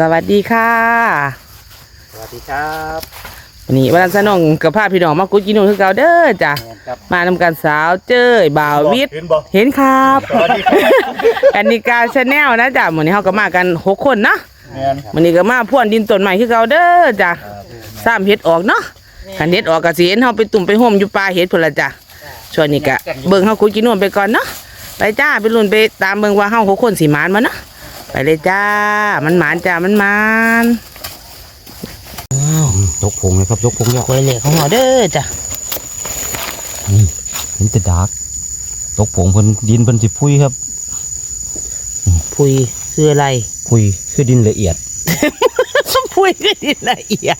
สวัสดีค่ะ สวัสดีครับวันนี้วันสนองกับพาพี่น้องมากุดกินนูคือเก่าเด้อจ้ะแมนครับมานำกันสาวเจ้ยบ่าววิทย์เห็นบ่เห็นครับสวัสดีครับแอนนิกาชาแนลนะจ้ะวันนี้เขาก็มากันหกคนเนาะแมนครับวันนี้ก็มาพ่วนดินต้นใหม่คือเก่าเด้อจ้ะสามเห็ดออกเนาะขันเห็ดออกก็สิเห็นเฮาไปตุ่มไปห่มอยู่ป่าเห็ดพุ่นละจ้ะช่วงนี้ก็เบิ่งเฮากุดกินนูไปก่อนเนาะไปจ้าไปลุ้นไปตามเบิ่งว่าเฮาหกคนสิหมานมาเนาะ ไปเลยจ้า มันหมานจ้า มันหมานยกพงเลยครับยกพงยกควยเหล็กของเราเด้อจ้ะนี่เห็นแต่ดากตกผงเพิ่นดินเพิ่นสิพุยครับ พุยคืออะไร พุยคือดินละเอียดพุยคือดินละเอียด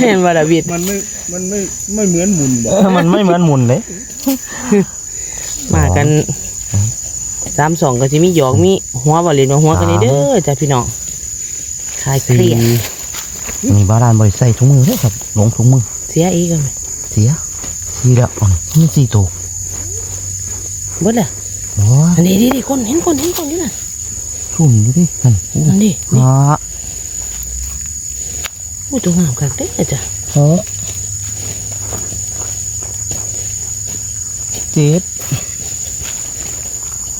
เห็นว่าดาวิดมันไม่มันไม่ไม่เหมือนหมุนบ่มันไม่เหมือนหมุนเลยมากัน สามสองก็จะมีหยอกมีหัวบอลเลนหัวกันนี่เด้อจ้ะพี่น้องคลายเครียดนี่บ้านบริใส่ถุงมือเลยครับหลงถุงมือเสียอีกกันเสียสีแล้วอ่อนนี่สี่ตัวเบิดเลยโอ้ยอันนี้ดิดิคนเห็นคนเห็นคนอยู่น่ะชุ่มดูดินั่นโอ้นั่นดินี่ฮะโอ้ยตัวงามกันเด้อจ้ะหกเจ็ด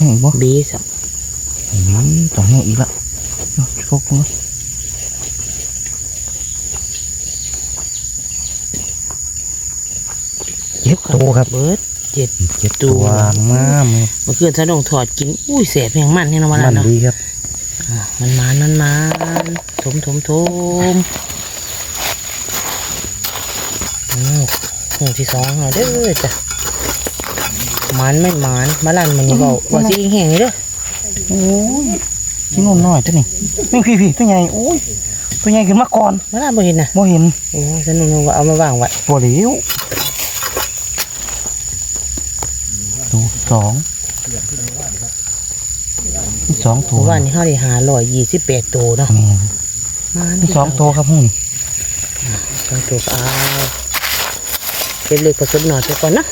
เห็นบ่บีสับอืมต้องแห้งอีกละเอาโชคมาเจ็ดตัวครับเบิดเจ็ดเจ็ดตัวงามเลยเมื่อคืนสะดงถอดกิน อุ้ยแสบแหงมันเนี่ยนะวันมันั้นนเนาะดีครับอ่ามันมานมันมานถมถมถมอืมหนึ่งที่สองเอาเด้อจ้ะ มันไม่มันมาลันมันนี่บอกว่าสิแห้งนี่เด้อโอ้ยชิ้นนุ่นน้อยตัวนี้นี่พี่พี่ตัวใหญ่โอ้ยตัวใหญ่ขึ้นมาก่อนมาลันบ่เห็นน่ะบ่เห็นโอ้ฉันนึกว่าเอามาวางไว้บ่เหลียวตัวสองนี่สองเพตัวราะว่านี่เฮาได้หาร้อยยี่สิบแปดตัวเนาะแม่นมันนี่สองตัวครับหุ่นสองตัวก็เอาเก็บเล็กผสมหน่อยไปก่อนนะ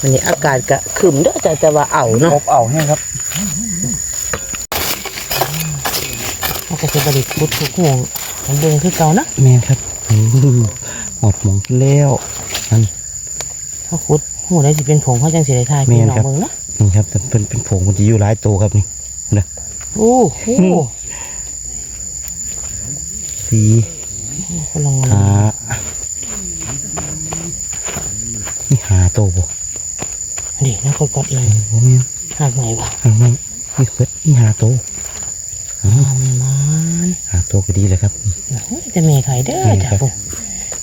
วันนี้อากาศก็ขึ้นเด้อจ้ะแต่ว่าเอาเนาะอบเอาให้ครับมันก็จะบริพุททุกห่วงมันเดินคือเก่านะแม่นครับโอ้โหหมดหมองแล้วนั่นถ้าขุดหูได้สิเป็นผงเขาจังสิได้ทายแม่พี่นน้องครับเบิ่งนะนี่ครับแต่เป็นเป็นผงมันจะอยู่หลายตัวครับนี่นะโอ้โหสี่คนลงหานี่หาตัวบ่ ดินะคนกดเองโอ้แม่นหักไหนวะหาไม่นี่เพิดนี่หาตัวอ๋อมันมันหาตัวก็ดีเลยครับเฮ้ยจะมีไข่เด้อแม่นจ้ะครับพุ่น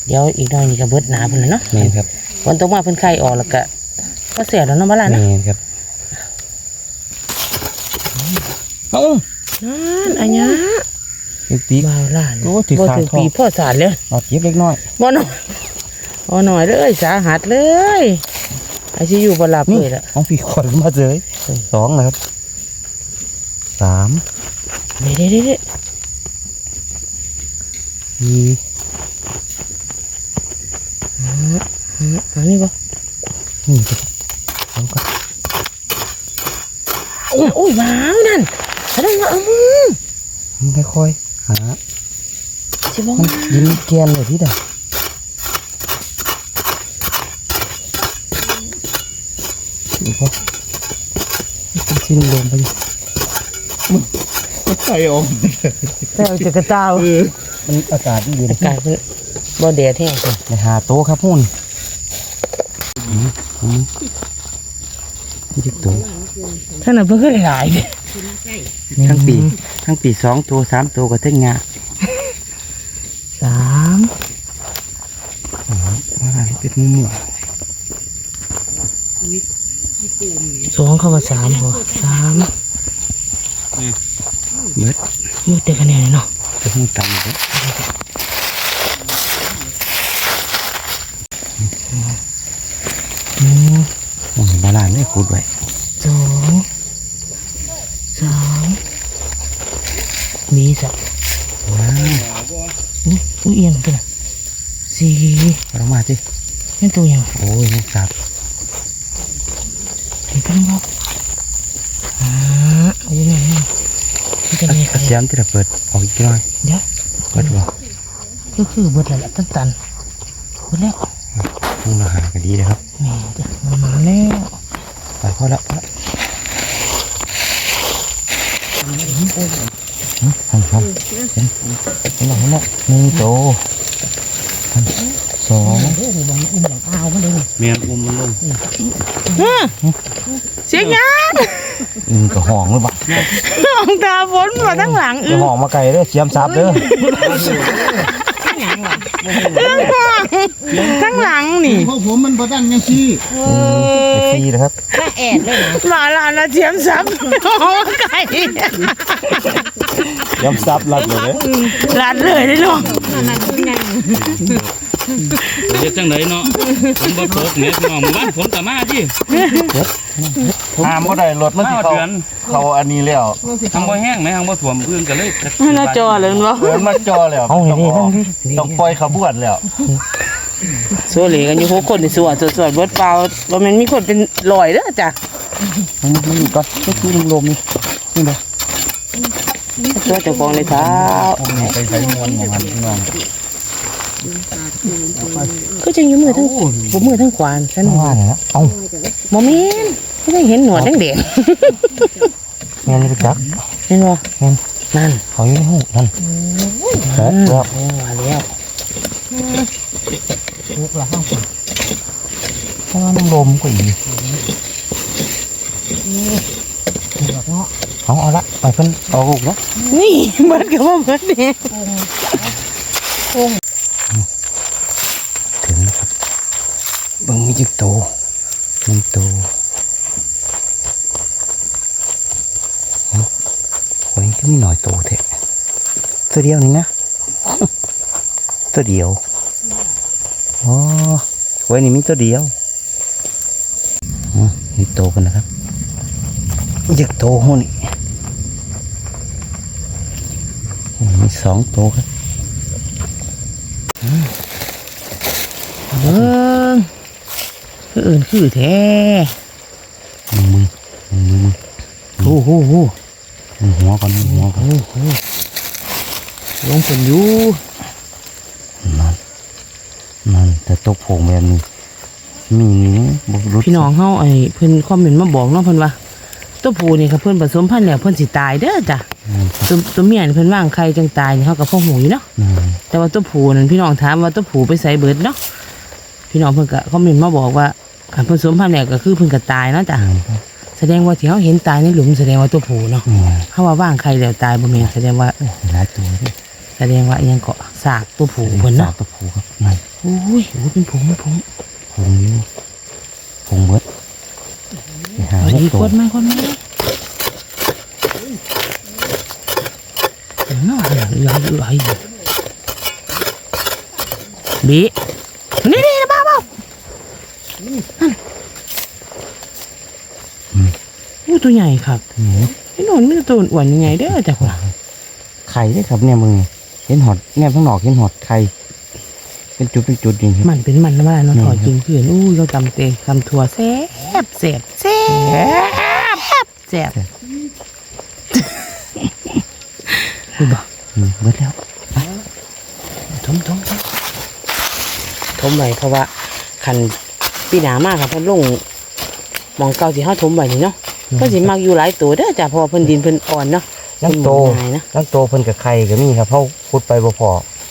เดี๋ยวอีกหน่อยนี่ก็เบิดหนาพุ่นแล้วเนาะแม่นครับวันตกมาเพิ่นไข่ออกแล้วก็ก็เสียแล้วเนาะบ้านล่ะแม่นะนครับเอ้านั่นอันเนี้ยอีกปีกบ่าวหลานโอ้ถือบ่ขาถือทองปีพ่อสารเลยเอาเจ็บเล็กน้อยบ่หน่อยบ่หน่อยเลยสาหัสเลย ไอซียูบ่หลับนี่เลยละของพี่ขอนมาเลยสองนะครับสามเด้เด้เด้เด้สี่อันนี้บ่นี่ครับสองก็โอ้ยโอ้ยว้าวนั่นแสดงว่าเออค่อยๆหาสิบ่มันยินแกนเลยที่ใด นี่พอมันชิ้นลงไปอยู่ใส่ออกแต่เอาจะกระเจ้ามันอากาศดีเลยกลายเป็นบ่แดดแห้งจ้ะไปหาโต๊ะครับหุ่นอืมอืมนี่ที่โต๊ะท่านน่ะเพิ่นก็หลายๆเด้ทั้งปีทั้งปีสองตัวสามตัวก็เท่งงาสามว่าอะไรเป็นมุมหม สองเข้ามาสามบ่สามเบิดมืดแต่คะแนนเนาะจะหูต่ำเลยอืมโอ้ยบาลานไม่ขุดไว้สองสามมีสักว้าวอุ้ยอุ้ยเอียงตัวน่ะสี่เอาลงมาสินี่ตัวยังโอ้ยนี่ครับเห็น กันบ่อ่าเอาอยู่ไหนนี่มันจะมีใครเสียมที่เราเปิดออกอีกหน่อยเดี๋ยวเปิดบ่ก็คือเบิดแล้วล่ะตันตันเบิดแล้วมึงเราหากันดีนะครับแม่จ้ะมันมาแล้วไปพอละพอละทำทำเห็นเห็นแล้วเห็นแล้วหนึ่งโต สองโอ้โหบางอุ้มอย่างอ้าวมาเลยเมียนอุ้มมันลงเสียงยังอืมก็ห้องเลยบ่มองตาฝนมาทั้งหลังเดี๋ยวห้องมาไกลเด้อเสียมซับเด้อทั้งหลังนี่เพราะผมมันประดังยังซี่เอไปอฟรีนะครับแม่แอดเลยนะมาลาละเทียมซับโอ้ไก่เสียมซับรัดเลยเด้อรัดเลยได้เนาะ เฮ็ดจังไดเนาะฝนบ่ตกเนี่ยพี่น้องหมู่บ้านฝนก็มาดิห้ามก็ได้รถมันสิมาเขาเดือนเขาอันนี้แล้วทางบ่แห้งไหมทางบ่ท่วมอื่นก็เลยหน้าจอเลยมั้งเดินมาจอแล้วต้องออกต้องปล่อยขบวนแล้วสัวเหลกันอยู่หกคนในสวนสวนเบิดเปล่าว่ามันมีคนเป็นลอยเด้อจ้ะมันมันอยู่ก่อนก็คือลมๆนี่นี่เด้อตัวเจ้าของเลยเท้าไปใช้มวนของมันพี่น้อง ก็จะอยู่มือทั้งบ่มือทั้งขวานฉันว่าเนี่ยนะเอ้าโมเมนก็ได้เห็นหนวดแดงแม่นไปจักๆเห็นบ่แม่นนั่นเขาอยู่ในห้องนั่นแซ่บแล้วโอ้มาแล้วเพราะว่ามันลมก็อีกเอาเอาละไปเพิ่นเอาลูกเนาะนี่เบิดกับว่าเบิดเนี่ย ถึงนะครับ บิ่งมีจิกโตหนึ่งโตเอ้าวันนี้ก็มีหน่อยโตแท้ตัวเดียวนี่นะ ตัวเดียว อ๋อวันนี้มีตัวเดียวอ๋อมีโตกันนะครับจิกโตหัวนี่มีสองโตครับ เบิ่ง คืออื่นคือแท้มือมือมือมือโอ้โหโหมือหัวก่อนมือหัวก่อนโอ้โหลงเป็นอยู่นั่นนั่นแต่ตกผงแบบนี้มีนี่พี่น้องเฮาไอ้เพิ่นคอมเมนต์มาบอกเนาะเพิ่นว่าตัวผู้นี่ค่ะเพิ่นผสมพันธุ์แล้วเพิ่นสิตายเด้อจ้ะตัวตัวเมียนี่เพิ่นว่างไข่จังตายนี่เฮาก็พอหูอยู่เนาะแต่ว่าตัวผู้นั่นพี่น้องถามว่าตัวผู้ไปใส่เบิดเนาะพี่น้องเพิ่นก็คอมเมนต์มาบอกว่า การผสมพันธุ์แล้วก็คือเพิ่นก็ตายเนาะจ้ะนั่นครับแสดงว่าที่เฮาเห็นตายในหลุมแสดงว่าตัวผู้เนาะนี่เฮาว่าว่างไข่แล้วตายบ่แม่นแสดงว่าหลายตัวด้วยแสดงว่าอิหยังเกาะซากตัวผู้เพิ่นสาเนาะวตะผูครับนั่นโอ้ยโอ้ยเป็นผงเป็นผงผงนี้ผงเบิดไปหาเอาลูกอีกโตคนมาคนมาเนาะอะไรอะไรบีนี่นี่นะบ้าบ้านั่น อู้ตัวใหญ่ครับนี่ไอ้หนอนมันตัวอ้วนยังไงเด้อจ้ะพ่อไข่ด้วยครับเนี่ยมึงเห็นหอดเนี่ยข้างนอกเห็นหอดไข่เป็นจุดเป็นจุดนี่ครับมันเป็นมันนะว่าเนาะนี่ถครัอบดจริงเพื่อนอู้เราตำเตะตำถั่วแซ่บแซ่บแซ่บแซ่บดูบ่อืมเบิดแล้วทมทมทมทมไว้เพราะว่าคัน ปีหนามากครับเพิ่นลงหมองเก่าที่เฮาทมไว้นี่เนาะเพิ่นสิมักอยู่หลายตัวเด้อจ้ะเพราะว่าเพิ่นดินเพิ่นอ่อนเนาะยังโตเพิ่นบ่ง่ายนะยังโตเพิ่นกับไข่ก็มีครับเพราะพุดไปบ่พอ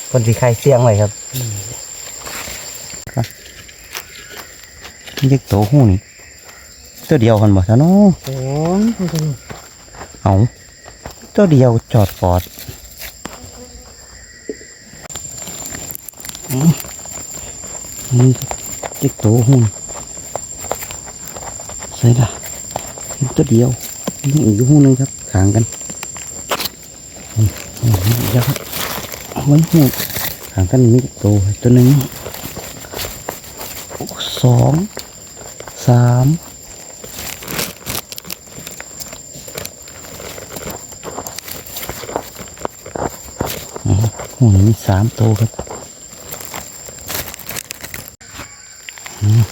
เพิ่นสิไข่เสี่ยงไว้ครับครับยังโตหูนี่ตัวเดียวกันบ่ซะเนาะสองเพิ่นก็นี่เอาตัวเดียวจอดฟอดอืมนี่ จิกโตหุ่นใส่ละตัวเดียวนี่อีกหุ่นนึงครับขางกันอืมอืมเดี๋ยวครับเอาไว้หุ่นขางกันมีโตตัวหนึ่งสองสามหุ่นมีสามโตครับอืม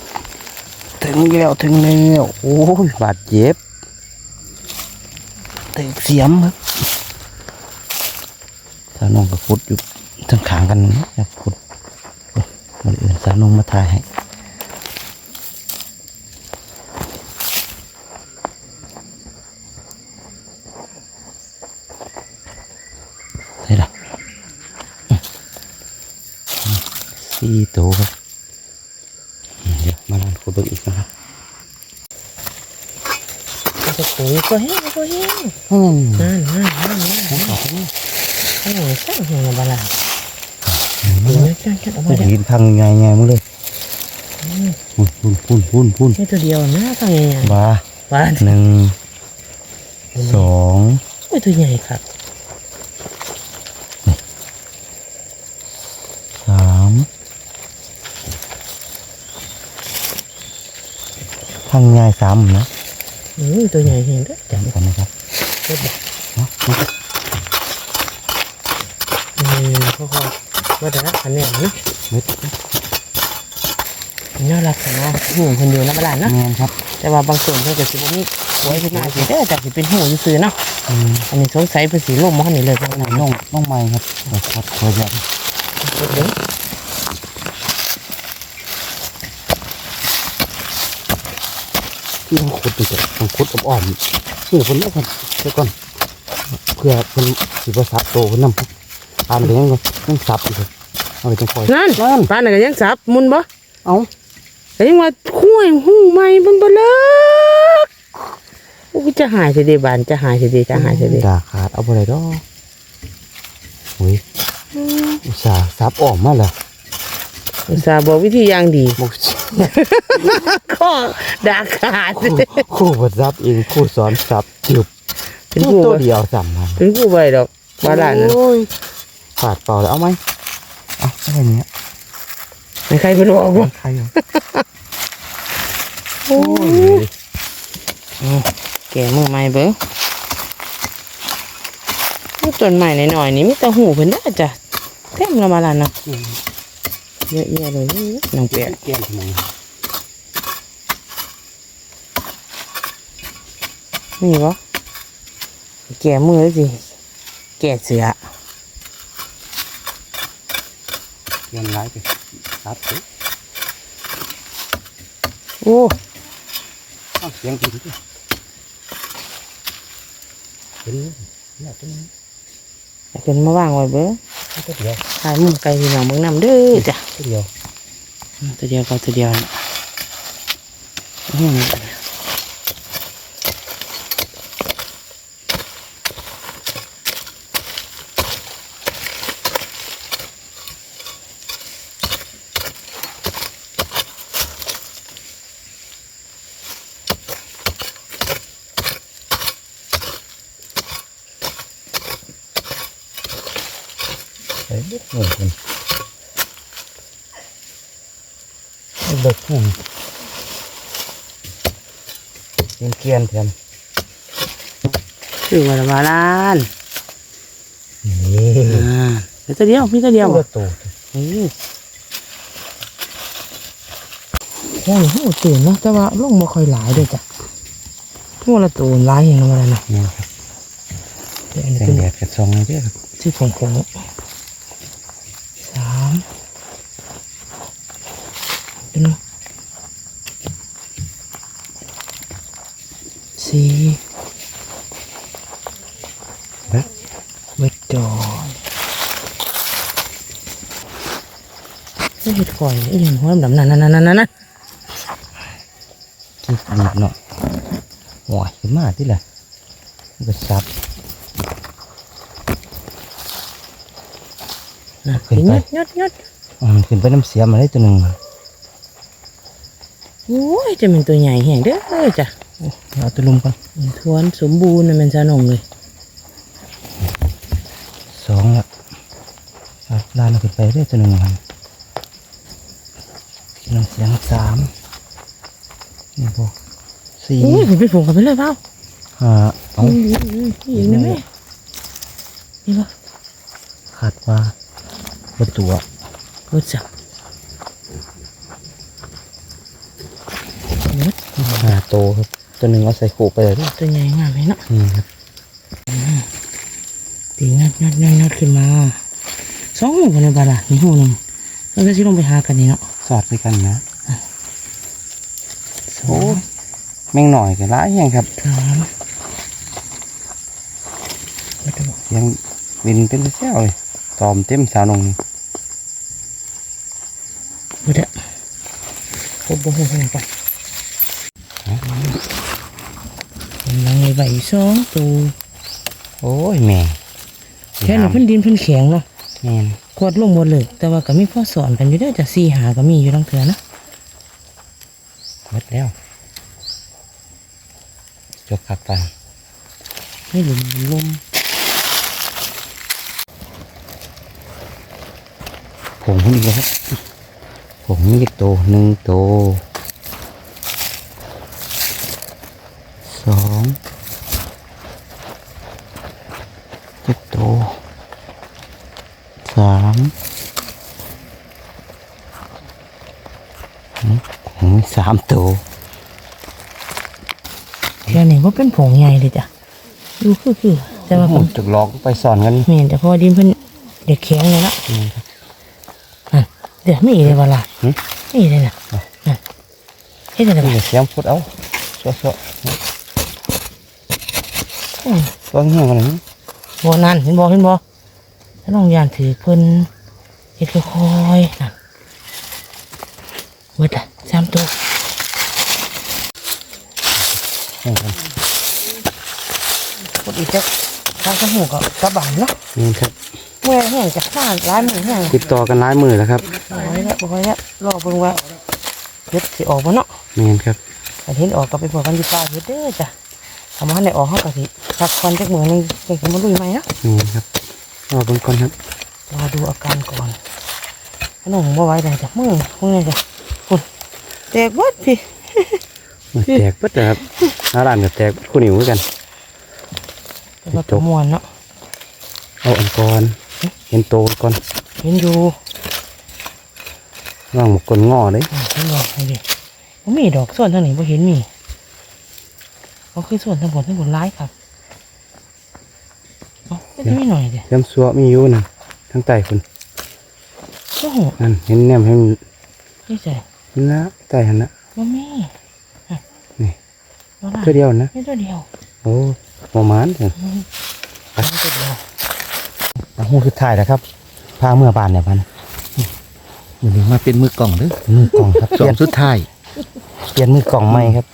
ถึง แล้วถึงแล้วโอ้ยบาดเจ็บตึกเสียมครับสาวน้องกับฟุดอยู่ทั้งขางกันนะฟุดมันอื่นสาวน้องมาถ่ายให้ใช่ละอืมสี่ตัวครับมเดี๋ยวมาลองขุดเบิ่งอีกนะครับ จะปุ๋ยก็แห้งก็แห้งอืมนั่นนั่นนั่นนั่นผมขอให้โอ้ยสร้างเงินบาลานเดี๋ยวนะจ้าจ้าเอามัมานเดี๋ยวยืนพังไงไงมึงเลยพุ่นพุ่นพุ่นพุ่นพุ่นแค่ตัวเดียวนะฟังยังไงบ้าบ้านหนึ่งสองโอ้ยตัวใหญ่ครับสามพังไงสามนะ ตัวใหญ่เห็นเด้อจ้ะจำกันนะครับเด็ดเนาะอืมพ่อพ่อว่าแต่ละอันเนี้ยนี่เม็ดน่ารักจังเนาะหูคนเดียวนะบาลานนะเงินครับ แต่ว่าบางส่วนเพิ่นก็สิบ่มีไว้เพิ่นน่าสิเด้อจากสิเป็นหูซื่อๆเนาะอืมอันนี้สงสัยเพิ่นสิล่มมาหั่นนี่เลยพวกนั้นน้องน้องไม้ครับเดี๋ยวครับขอจะ เด้อ ที่ต้องขุดดูจะต้องขุดกับอ่อมนี่คนนี้ครับเดี๋ยวก่อนเพื่อเพิ่นสิบสับโตขึ้นนำอ่านไปยังก็ต้องสับอีกครับเอาไปจังคอยนั่นนั่นปานนั้นก็ยังสับมุนบ่เอาก็ยังว่าคุ้ยหูใหม่เบิ่งบ่เลิกโอ้จะหายสิเด้บานจะหายสิเด้จะหายสิเด้ด่าขาดเอาไปเลยดอกโอ้ยอุตส่าห์ซับออกมาแล้วอุตส่าห์บอกวิธีอย่างดีบอก ข้อดาขาด ครู่ครู่บดซับเองครู่สอนซับจืบเป็นผู้ตัวเดียวสัมมาเป็นผู้ใบดอกบาลานนะโอ้ยขาดเปล่าแล้วเอาไหมเอาอะไรเนี้ยไม่ใครเป็นบอกว่าใครอะโอ้ยแก่มือใหม่เบิ้งนี่ต้นใหม่หน่อยๆนี่มีแต่หูเพิ่นได้อจ้ะเต็มละมาลานนะเยอะแยะเลยน้องเปียแก้มทำไมนี่บ่แก่มือสิแก่เสือแก้มร้าย ไปซับสิโอ้เอาเสียงดีดิเห็นเนี่ยตัวนี้เป็นมาว ขายมุมไกลพี่น้องเบิ่งนำเด้อจ้ะตัวเดียวตัวเดียวก็ตัวเดียวนี่อืม เฮ้ยเด็ก เหมือนกันเด็กเหมือนกินเกลียนแทนคือว่าละบาลานนี่อ่าเดี๋ยวตัวเดียวมีตัวเดียวตัวบ่โตนี่โอ้ยโหตื่นเนาะแต่ว่าลงบ่ค่อยหลายเด้วยจ้ะทั่วละตัวหลายอย่างนั้นว่านะเนี่ยครับเดี๋ยวอันนี้แสเป็งนแดดกับซองนี่เด้อครับชื่อของผมสามเดี๋ยวนะ สี่เฮ้ยเวทจอยไม่เห็ดก่อยอีหยังหัวดำๆนั่นนั่นนั่นนั่นนั่นคิดดีเนาะหวายขึ้นมาที่ละมันก็ซับนั่นขึ้นไปยดยดยดอ่ามันขึ้นไปน้ำเสียมาได้ตัวหนึ่งโอ้ยจะเป็นตัวใหญ่แห่งเด้อจ้ะ เอาตัวลุมกันทวนสมบูรณ์น่ะแมันจะนงเลย สองละเอาลานขึ้นไปได้ตัวหนึ่งครับน้ำเสียงสามนี่พวกสี่โอ้ยผมไปผูกกันไปเลยเปล่าห้าเอาอืมอืมอืมอีกนะแม่นี่ปะขาดว่าประตัวโอ้จ้ะเนื้อห้าโตครับ ตัวหนึ่งเอาใส่ขู่ไปเลยตัวใหญ่งามเลยเนาะนี่ครับติตีงัดงัดงัดงัดขึ้นมาสองหูกันเลยบ้าล่ะนี่หูหนึ่งแล้วก็สิลงไปหากันนี่เนาะสอดไปกันนะโอ้แม่งหน่อยกันร้ายยังครับสามแล้วก็บอกยังบินเป็นเสี้ยวเลยตอมเต็มสาวนงนี่บ่ได้โอ้โหโอ้โหไป นั่งในใบสองตัว โอ้ยแม่แค่นี้เพิ่นดินเพิ่นแข็งเนาะแม่นกวดลงหมดเลย แต่ว่าก็มีพ่อสอนกันอยู่เด้อจ้ะสี่หาก็มีอยู่ทั้งเถือนะหมดแล้ว จบคักตาไม่หลุมลมผงนี่ครับผงนี่โตหนึ่งโตสองเจ็ดโตสามอืมผง สามโตเทือนี่ว่าเป็นผงใหญ่เลยจ้ะดูคือคือแต่ว่าผผมมจุกลอกไปสอนกันเห็นแต่พอดินเพิ่นเด็กแข็งเลยละนี่ครับนั่นเดี๋ยวไม่อีเลยเวลาหึไม่อีเลยนะนั่นเฮ็ดอะไรนี่บ้างเสียงพุดเอาชัวชัวอืมตัวเงี้ยกันเลยบ่นั่นเห็นบ่เห็นบ่ถ้าน้องยานถือเพิ่นเฮ็ดค่อยๆนั่นเบิดละสามตัวนี่ครับ กดอีกจักทางสมูกก็กระบานเนาะนี่ครับเมื่อยแห้งจากข้านร้ายมือแห้งติดต่อกันหลายมือแล้วครับบ่ไหวแล้วบ่ไหวแล้วรอเบิ่งว่าเฮ็ดสิออกบ่เนาะนี่ครับถ้าเห็นออกก็ไปพอกันอยู่ป่าเฮ็ดเด้อจ้ะทำมาให้ได้ออกเฮาก็สิพักผ่อนจักมื้อหนึงจังสิมาลุยใหม่เนาะนี่ครับรอเบิ่งก่อนครับรอดูอาการก่อนขนมบ่ไหวได้จ้ะมือมือจ้ะพุ่นแตกเบิดพี่มัน แตกปึ๊ดเลยครับหน้าร้านก็แตกคู่นิ้วเหมือนกันแต่ว่าก็ม่วนเนาะเอาอันก่อนเห็นโตก่อนเห็นอยู่ว่างหมกกลงอเลยอ่าเห็นบ่ให้ดิบ่มีดอกส่วนทางนี้บ่เห็นมีก็คือส่วนทางบนทางบนร้ายครับเอ๋อจะมีหน่อยเดียวเริ่มซัวมีอยู่นั่นทั้งใต้คุณโอ้โหนั่นเห็นแนมเห็นนี่ใจเห็นนะใต้หันนะบ่มีอะนี่ บ่ล่ะตัวเดียวนะมีตัวเดียวโอ้ประมาณถึงอืมมีตัวเดียวหูสุดท้ายแล้วครับพาเมื่อบานเนี่ยพันมันนี้มาเป็นมือกล่องเด้อมือกล่องครับสองสุดท้ายเปลี่ยนมือกล่องใหม่ครับ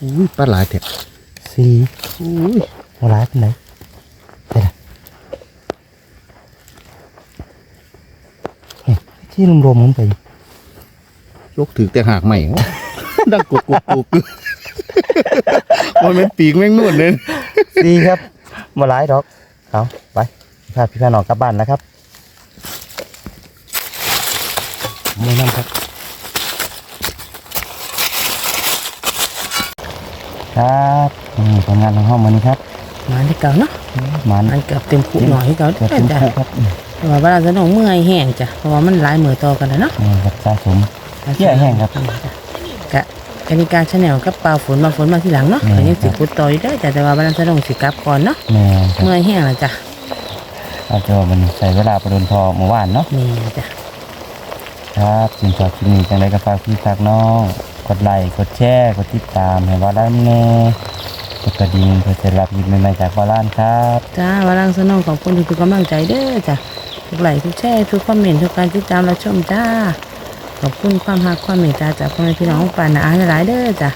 อุ้ยปลาหลายแท้สี่อุ้ยโหร้ายเป็นไหนไปละเฮ้ยที่รวมๆมันไป ยกถือแต่หากใหม่ ดังกุกกุกกุกอยู่มันเป็นปีกแมงนวดเลยดีครับมาหลายดอกเอาไปพาพี่พาน้องกลับบ้านแล้วครับไม่นำครับครับอืมผลงานของห้องมันนี้ครับมาที่เก่าเนาะหมันอันเกือบเต็มคุหน่อยที่เก่าเกิดจ้ะเป็นจ้ะคู่ครับอืมแต่ว่าเวลาจะน้องเมื่อยแห้งจ้ะเพราะว่ามันหลายมือต่อกันแล้วเนาะนี่ครับสะสม เหี้ยแห้งครับ กะกนิการชาแนลกับปลาฝนมาฝนมาทีหลังเนาะแม่ก็ยังครัสิบพุดต่ออยู่ได้จ้ะแต่ว่าวันนั้นจะต้องสิกลับก่อนเนาะแม่ครับเมื่อยแห้งแล้วจ้ะอาจจะว่ามันใส่เวลาประดนพอเมื่อวานเนาะ นี่จ้ะครับสินสอดคลิปนี้จังไรก็ฝากพี่ฝากน้อง กดไลค์ กดแชร์ กดติดตามให้ว่าด้านแน่กดกระดิ่งเพื่อจะรับยินใหม่ๆจากว่าล้านครับ จ้าวันหลังสนองขอบคุณทุกๆกำลังใจเด้อจ้ะทุกไลค์ทุกแชร์ทุกคอมเมนต์ทุกการติดตามรับชมจ้า ขอบคุณความรักความเมตตาจากพ่อแม่พี่น้องป่านอาหลายๆเด้อจ้ะ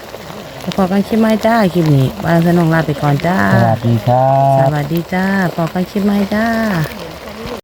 แล้วพอกันคลิปใหม่จ้าคลิปนี้วันหลังสนองลาไปก่อนจ้า สวัสดีครัสบวัสดีจ้าพอกันคลิปใหม่จ้าค